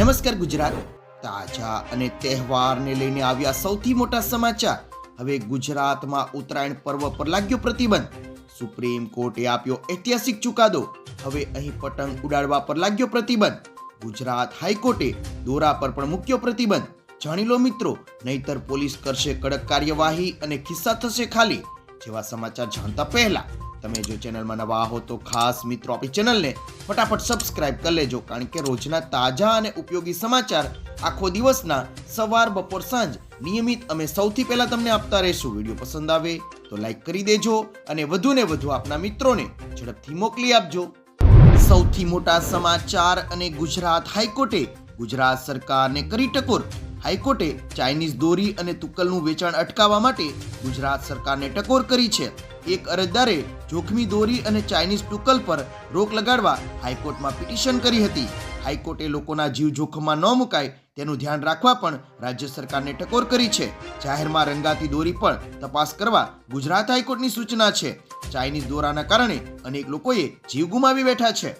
નમસ્કાર ગુજરાત. તાજા અને તહેવારને લઈને આવ્યા સૌથી મોટા સમાચાર. હવે ગુજરાતમાં ઉત્તરાયણ પર્વ પર લાગ્યો પ્રતિબંધ. સુપ્રીમ કોર્ટે આપ્યો ઐતિહાસિક ચુકાદો. હવે અહીં પતંગ ઉડાડવા પર લાગ્યો પ્રતિબંધ. ગુજરાત હાઈકોર્ટે દોરા પર પણ મૂક્યો પ્રતિબંધ. જાણી લો મિત્રો, નહીતર પોલીસ કરશે કડક કાર્યવાહી અને ખિસ્સા થશે ખાલી. જેવા સમાચાર જાણતા પહેલા તમે જો ચેનલમાં નવા હો તો ખાસ મિત્રો આપણી ચેનલને ફટાફટ સબસ્ક્રાઇબ કરી લેજો, કારણ કે રોજના તાજા અને ઉપયોગી સમાચાર આખો દિવસના સવાર, બપોર, સાંજ નિયમિત અમે સૌથી પહેલાં તમને આપતા રહીશું. વીડિયો પસંદ આવે તો લાઈક કરી દેજો અને વધુ ને વધુ આપના મિત્રોને ઝડપથી મોકલી આપજો. સૌથી મોટા સમાચાર અને ગુજરાત હાઈકોર્ટે ગુજરાત સરકારને કરી ટકોર. હાઈકોર્ટે ચાઇનીઝ દોરી અને તુક્કલનું વેચાણ અટકાવવા માટે ગુજરાત સરકારને ટકોર કરી છે. એક અરજદારે જોખમી દોરી અને ચાઇનીઝ ટુકલ પર રોક લગાડવા હાઈકોર્ટમાં પિટિશન કરી હતી. હાઈકોર્ટે લોકોના જીવ જોખમમાં ન મુકાય તેનું ધ્યાન રાખવા પણ રાજ્ય સરકારને ટકોર કરી છે. જાહેરમાં રંગાતી દોરી પણ તપાસ કરવા ગુજરાત હાઈકોર્ટની સૂચના છે. ચાઇનીઝ દોરાના કારણે અનેક લોકોએ જીવ ગુમાવી બેઠા છે.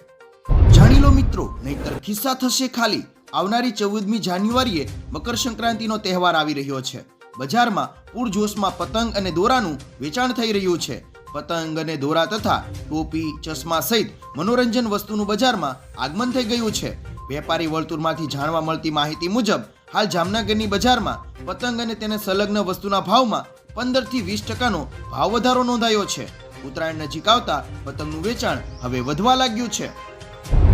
જાણી લો મિત્રો, નહીતર ખિસ્સા થશે ખાલી. આવનારી ચૌદમી જાન્યુઆરીએ મકર સંક્રાંતિનો તહેવાર આવી રહ્યો છે. બજારમાં પૂરજોશમાં પતંગ અને દોરાનું વેચાણ થઈ રહ્યું છે. પતંગ અને દોરા તથા ટોપી, ચશ્મા સહિત મનોરંજન વસ્તુનું બજારમાં આગમન થઈ ગયું છે. વેપારી વર્તુળમાંથી જાણવા મળતી માહિતી મુજબ, હાલ જામનગરની બજારમાં પતંગ અને તેને સંલગ્ન વસ્તુના ભાવમાં પંદરથી વીસ ટકાનો ભાવ વધારો નોંધાયો છે. ઉત્તરાયણ નજીક આવતા પતંગનું વેચાણ હવે વધવા લાગ્યું છે.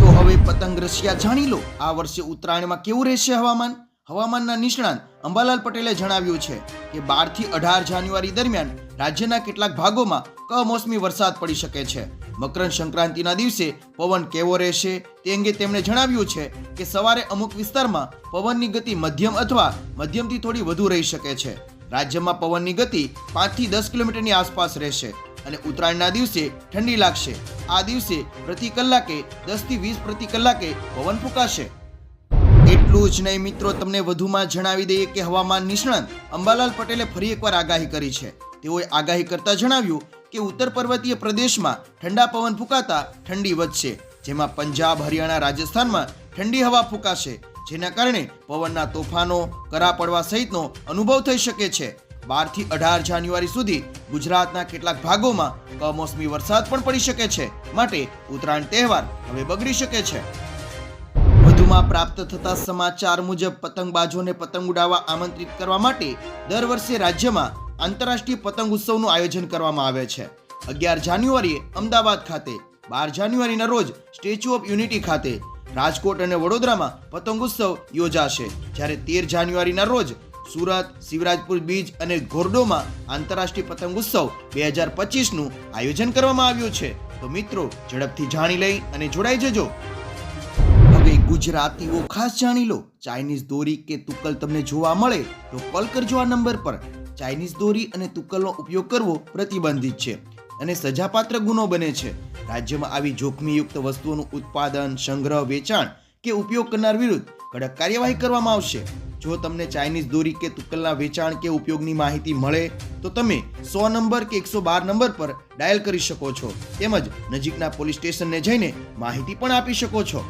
તો હવે પતંગ રશિયા જાણી લો, આ વર્ષે ઉત્તરાયણમાં કેવું રહેશે હવામાન? હવામાનના નિષ્ણાંત અંબાલાલ પટેલે જણાવ્યું છે કે બારથી અઢાર જાન્યુઆરી દરમિયાન રાજ્યના કેટલાક ભાગોમાં કમોસમી વરસાદ પડી શકે છે. મકર સંક્રાંતિના દિવસે પવન કેવો રહેશે તે અંગે તેમણે જણાવ્યું છે કે સવારે અમુક વિસ્તારમાં પવનની ગતિ મધ્યમ અથવા મધ્યમથી થોડી વધુ રહી શકે છે. રાજ્યમાં પવનની ગતિ પાંચથી દસ કિલોમીટરની આસપાસ રહેશે અને ઉત્તરાયણના દિવસે ઠંડી લાગશે. આ દિવસે પ્રતિ કલાકે દસથી વીસ પ્રતિ કલાકે પવન ફૂંકાશે. એટલું જ નહીં મિત્રો, તમને વધુમાં જણાવી દઈએ કે હવામાન નિષ્ણાંત અંબાલાલ પટેલે ફરી એકવાર આગાહી કરી છે. તેઓએ આગાહી કરતા જણાવ્યું કે ઉત્તર પર્વતીય પ્રદેશમાં ઠંડા પવન ફૂંકાતા ઠંડી વધશે, જેમાં પંજાબ, હરિયાણા, રાજસ્થાનમાં ઠંડી હવા ફૂંકાશે, જેના કારણે પવનના તોફાનો, કરા પડવા સહિતનો અનુભવ થઈ શકે છે. બારથી અઢાર જાન્યુઆરી સુધી ગુજરાતના કેટલાક ભાગોમાં કમોસમી વરસાદ પણ પડી શકે છે. માટે ઉત્તરાયણ તહેવાર હવે બગડી શકે છે. વધુમાં પ્રાપ્ત થતા સમાચાર મુજબ પતંગબાજોને પતંગ ઉડાવવા આમંત્રિત કરવા માટે દર વર્ષે રાજ્યમાં આંતરરાષ્ટ્રીય પતંગ ઉત્સવનું આયોજન કરવામાં આવે છે. અગિયાર જાન્યુઆરીએ અમદાવાદ ખાતે, બાર જાન્યુઆરીના રોજ સ્ટેચ્યુ ઓફ યુનિટી ખાતે રાજકોટ અને વડોદરામાં પતંગ ઉત્સવ યોજાશે. જ્યારે તેર જાન્યુઆરીના રોજ સુરત, શિવરાજપુર બીચ અને ઘોરડોમાં આંતરરાષ્ટ્રીય પતંગ ઉત્સવ બે હજાર પચીસનું આયોજન કરવામાં આવ્યું છે. તો મિત્રો, ઝડપથી જાણી લઈ અને જોડાઈ જજો. ગુજરાતીઓ ખાસ જાણી લો. ચાઇનીઝ દોરી કે તુક્કલ તમને જોવા મળે તો કોલ કરજો આ નંબર પર. ચાઇનીઝ દોરી અને તુક્કલનો ઉપયોગ કરવો પ્રતિબંધિત છે અને સજાપાત્ર ગુનો બને છે. રાજ્યમાં આવી જોખમીયુક્ત વસ્તુઓનું ઉત્પાદન, સંગ્રહ, વેચાણ કે ઉપયોગ કરનાર વિરુદ્ધ કડક કાર્યવાહી કરવામાં આવશે. જો તમને ચાઇનીઝ દોરી કે તુક્કલના વેચાણ કે ઉપયોગની માહિતી મળે તો તમે સો નંબર કે એકસો બાર નંબર પર ડાયલ કરી શકો છો. તેમજ નજીકના પોલીસ સ્ટેશનને જઈને માહિતી પણ આપી શકો છો.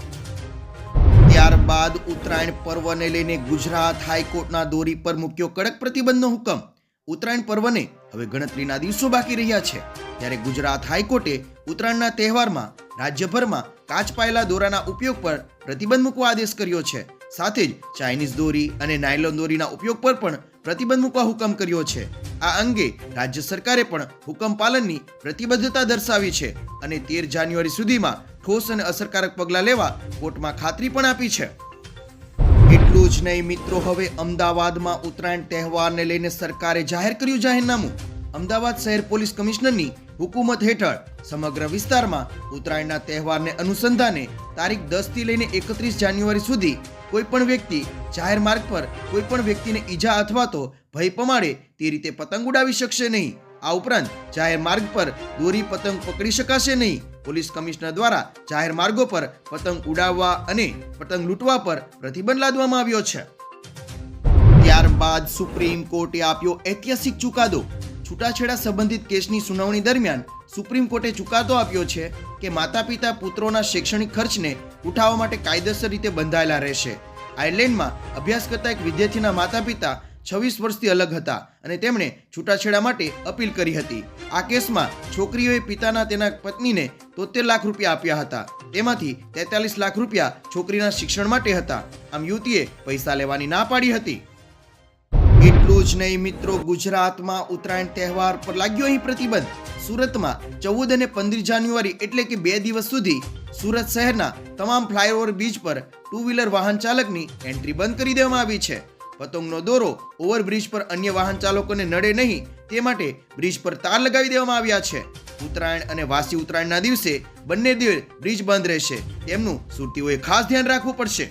ત્યારબાદ ઉત્તરાયણ પર્વને લઈને ગુજરાત હાઈકોર્ટના દોરી પર મૂક્યો કડક પ્રતિબંધનો હુકમ. ઉત્તરાયણ પર્વને હવે ગણતરીના દિવસો બાકી રહ્યા છે. ત્યારે ગુજરાત હાઈકોર્ટે ઉત્તરાયણના તહેવારમાં રાજ્યભરમાં કાચપાયેલા દોરાના ઉપયોગ પર પ્રતિબંધ મૂકવા આદેશ કર્યો છે. સાથે જ ચાઇનીઝ દોરી અને નાયલોન દોરીના ઉપયોગ પર પણ પ્રતિબંધ મૂકવા હુકમ કર્યો છે. આ અંગે રાજ્ય સરકારે પણ હુકમ પાલનની પ્રતિબદ્ધતા દર્શાવી છે અને તેર જાન્યુઆરી સુધીમાં ઠોસ અને અસરકારક પગલાં લેવા કોર્ટમાં ખાતરી પણ આપી છે. એટલું જ નહીં મિત્રો, હવે અમદાવાદમાં ઉત્તરાયણ તહેવારને લઈને સરકારે જાહેર કર્યું જાહેરનામું. અમદાવાદ શહેર પોલીસ કમિશનરની હુકુમત હેઠળ સમગ્ર વિસ્તારમાં ઉત્તરાયણના તહેવારને અનુસંધાને તારીખ દસથી લઈને એકત્રીસ જાન્યુઆરી સુધી કોઈ પણ વ્યક્તિ જાહેર માર્ગ પર કોઈ પણ વ્યક્તિને ઈજા અથવા તો ભય પમાડે તે રીતે પતંગ ઉડાવી શકશે નહીં. આ ઉપરાંત જાહેર માર્ગ પર દોરી પતંગ પકડી શકાશે નહીં. પોલીસ કમિશનર દ્વારા જાહેર માર્ગો પર પતંગ ઉડાવવા અને પતંગ લૂંટવા પર પ્રતિબંધ લાદવામાં આવ્યો છે. ત્યારબાદ સુપ્રીમ કોર્ટે આપ્યો ઐતિહાસિક ચુકાદો. છૂટાછેડા સંબંધિત કેસની સુનાવણી દરમિયાન સુપ્રીમ કોર્ટે ચુકાદો આપ્યો છે કે માતા પિતા પુત્રોના શૈક્ષણિક ખર્ચને ઉઠાવવા માટે કાયદેસર રીતે બંધાયેલા રહેશે. આયર્લેન્ડમાં અભ્યાસ કરતા એક વિદ્યાર્થીના માતા પિતા છવ્વીસ વર્ષથી અલગ હતા અને તેમણે છૂટાછેડા માટે અપીલ કરી હતી. આ કેસમાં છોકરીઓએ પિતાના તેના પત્નીને તોતેર લાખ રૂપિયા આપ્યા હતા. તેમાંથી તેતાલીસ લાખ રૂપિયા છોકરીના શિક્ષણ માટે હતા. આમ યુવતીએ પૈસા લેવાની ના પાડી હતી. એટલું જ નહીં મિત્રો, ગુજરાતમાં ઉત્તરાયણ તહેવાર પર લાગ્યો અહીં પ્રતિબંધ. સુરતમાં ચૌદ અને પંદર જાન્યુઆરી એટલે કે બે દિવસ સુધી સુરત શહેરના તમામ ફ્લાયઓવર બ્રિજ પર ટુ વ્હીલર વાહન ચાલકની એન્ટ્રી બંધ કરી દેવામાં આવી છે. પતંગનો દોરો, ઓવરબ્રિજ પર અન્ય વાહન ચાલકોને નડે નહીં, તે માટે બ્રિજ પર તાર લગાવી દેવામાં આવ્યા છે. ઉત્તરાયણ અને વાસી ઉત્તરાયણના દિવસે બંને દિવસ બ્રિજ બંધ રહેશે. તેમનું સુરતીઓએ ખાસ ધ્યાન રાખવું પડશે.